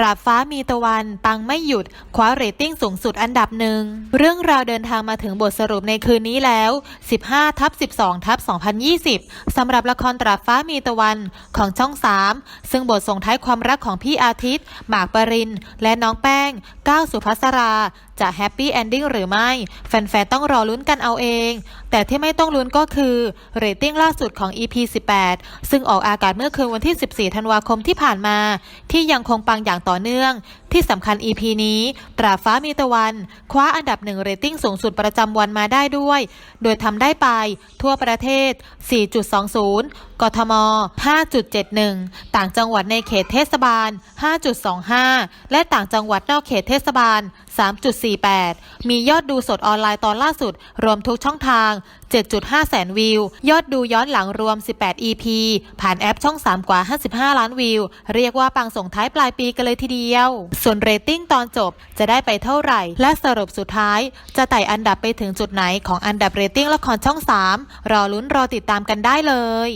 ราบฟ้ามีตะวัน ปังไม่หยุด คว้าเรตติ้งสูงสุดอันดับหนึ่ง เรื่องราวเดินทางมาถึงบทสรุปในคืนนี้แล้ว 15 ทับ 12 ทับ 2020 สำหรับละครตราบฟ้ามีตะวันของช่อง 3 ซึ่งบทส่งท้ายความรักของพี่อาทิตย์ หมากปริน และน้องแป้ง ก้าวสุภัสรา จะแฮปปี้เอนดิ้งหรือไม่ แฟนๆ ต้องรอลุ้นกันเอาเอง แต่ที่ไม่ต้องลุ้นก็คือเรตติ้งล่าสุดของ EP 18 ซึ่งออกอากาศเมื่อคืนวันที่ 14 ธันวาคมที่ผ่านมา ที่ยังคงปังอย่างต่อเนื่อง ที่สำคัญ EP นี้ตราฟ้ามีตะวัน คว้าอันดับหนึ่งเรตติ้งสูงสุดประจำวันมาได้ด้วย โดยทำได้ไป ทั่วประเทศ 4.20 กทม 5.71 ต่างจังหวัดในเขตเทศบาล 5.25 และต่างจังหวัดนอกเขตเทศบาล 3.48 มียอดดูสดออนไลน์ตอนล่าสุด รวมทุกช่องทาง 7.5 แสนวิว ยอดดูย้อนหลังรวม 18 EP ผ่านแอปช่อง 3 กว่า 55 ล้านวิว เรียกว่าปังส่งท้ายปลายปีกันเลยทีเดียว ส่วนเรตติ้งตอนจบจะได้ไปเท่าไหร่ และสรุปสุดท้าย จะไต่อันดับไปถึงจุดไหนของอันดับเรตติ้งละครช่อง 3 รอลุ้นรอติดตามกันได้เลย